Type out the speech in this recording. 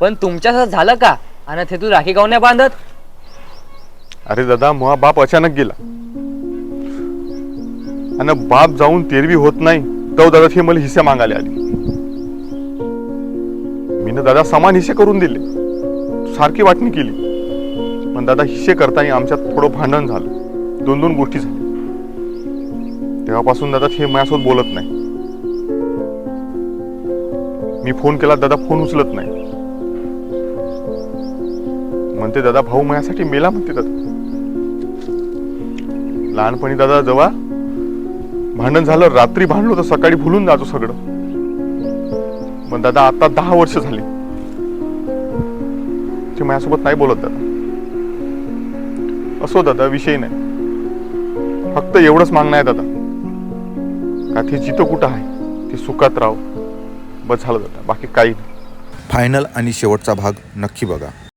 पण तुमच्या झालं का? आणि ते तू राखी काऊन नाही बांधत? अरे दादा मुहा बाप अचानक गेला. आणि बाप जाऊन तेरवी होत नाही तो दादा ते मला हिस्से मागायला आली. मीनं दादा समान हिस्से करून दिले. सारखी वाटणी केली. पण दादा हिस्से करताना आमच्यात थोडं भांडण झालं. दोन दोन गोष्टी झाल्या. तेव्हापासून दादा हे माझ्यासोबत बोलत नाही. मी फोन केला दादा फोन उचलत नाही. म्हणते दादा भाऊ माझ्यासाठी मेला म्हणते दादा. लहानपणी दादा जेव्हा भांडण झालं रात्री भांडलो तर सकाळी भुलून जातो सगळं. पण दादा आता दहा वर्ष झाली. ते माझ्यासोबत नाही बोलत दादा. असो दादा विषय नाही. फक्त एवढंच मागणं आहे दादा. का ते जिथं कुठं आहे ते सुखात राव बस झालं दादा बाकी काही नाही. फायनल आणि शेवटचा भाग नक्की बघा.